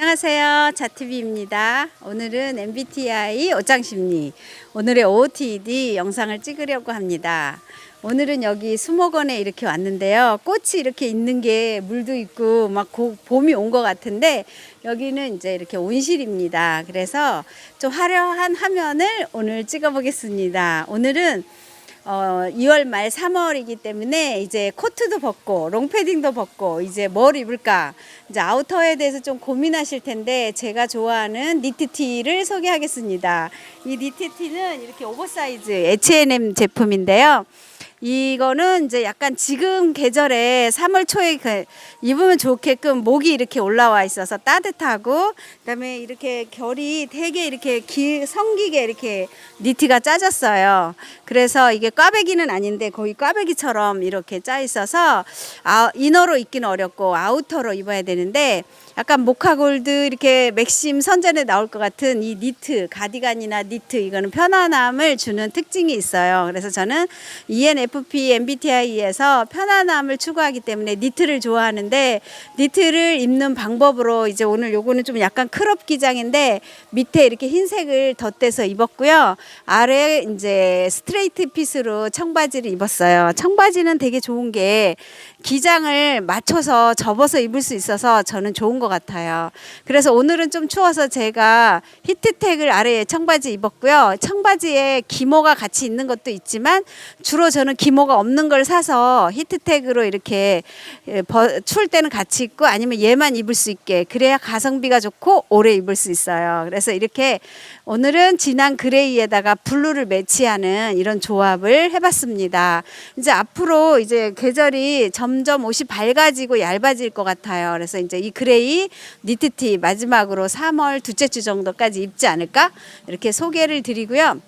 안녕하세요. 자티비입니다. 오늘은 MBTI 옷장심리 오늘의 OOTD 영상을 찍으려고 합니다. 오늘은 여기 수목원에 이렇게 왔는데요. 꽃이 이렇게 있는 게 물도 있고 막 고- 봄이 온 것 같은데 여기는 이제 이렇게 온실입니다. 그래서 좀 화려한 화면을 오늘 찍어보겠습니다. 오늘은 어, 2월 말 3월이기 때문에 이제 코트도 벗고 롱패딩도 벗고 이제 뭘 입을까 이제 아우터에 대해서 좀 고민하실 텐데 제가 좋아하는 니트티를 소개하겠습니다. 이 니트티는 이렇게 오버사이즈 H&M 제품인데요. 이거는 이제 약간 지금 계절에 3월 초에 그 입으면 좋게끔 목이 이렇게 올라와 있어서 따뜻하고 그다음에 이렇게 결이 되게 이렇게 기, 성기게 이렇게 니트가 짜졌어요. 그래서 이게 꽈배기는 아닌데 거의 꽈배기처럼 이렇게 짜 있어서 아, 이너로 입기는 어렵고 아우터로 입어야 되는데 약간 모카골드 이렇게 맥심 선전에 나올 것 같은 이 니트 가디건이나 니트 이거는 편안함을 주는 특징이 있어요. 그래서 저는 ENFP MBTI에서 편안함을 추구하기 때문에 니트를 좋아하는데 니트를 입는 방법으로 이제 오늘 요거는 좀 약간 크롭 기장인데 밑에 이렇게 흰색을 덧대서 입었고요. 아래 이제 스트레이트 핏으로 청바지를 입었어요. 청바지는 되게 좋은 게 기장을 맞춰서 접어서 입을 수 있어서 저는 좋은 것 같아요. 그래서 오늘은 좀 추워서 제가 히트텍을 아래에 청바지 입었고요. 청바지에 기모가 같이 있는 것도 있지만 주로 저는 기모가 없는 걸 사서 히트텍으로 이렇게 예, 버- 추울 때는 같이 입고 아니면 얘만 입을 수 있게 그래야 가성비가 좋고 오래 입을 수 있어요. 그래서 이렇게 오늘은 진한 그레이에다가 블루를 매치하는 이런 조합을 해봤습니다. 이제 앞으로 이제 계절이 점점 옷이 밝아지고 얇아질 것 같아요. 그래서 이제 이 그레이 니트티 마지막으로 3월 둘째 주 정도까지 입지 않을까 이렇게 소개를 드리고요.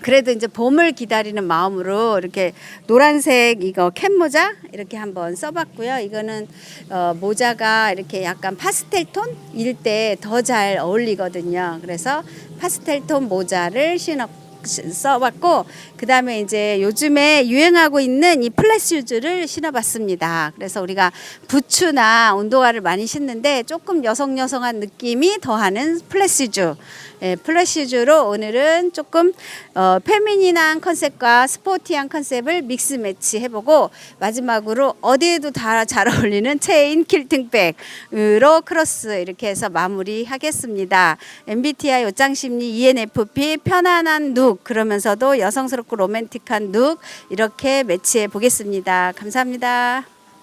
그래도 이제 봄을 기다리는 마음으로 이렇게 노란색 이거 캡 모자 이렇게 한번 써봤고요. 이거는 어, 모자가 이렇게 약간 파스텔 톤일 때 더 잘 어울리거든요. 그래서 파스텔 톤 모자를 신어 써봤고 그 다음에 이제 요즘에 유행하고 있는 이 플랫 슈즈를 신어봤습니다. 그래서 우리가 부츠나 운동화를 많이 신는데 조금 여성 여성한 느낌이 더하는 플랫 슈즈. 예, 플랫 슈즈로 오늘은 조금 어, 페미닌한 컨셉과 스포티한 컨셉을 믹스 매치 해보고 마지막으로 어디에도 다 잘 어울리는 체인 킬팅백으로 크로스 이렇게 해서 마무리하겠습니다. MBTI 옷장심리 ENFP 편안한 룩 그러면서도 여성스럽고 로맨틱한 룩 이렇게 매치해 보겠습니다. 감사합니다.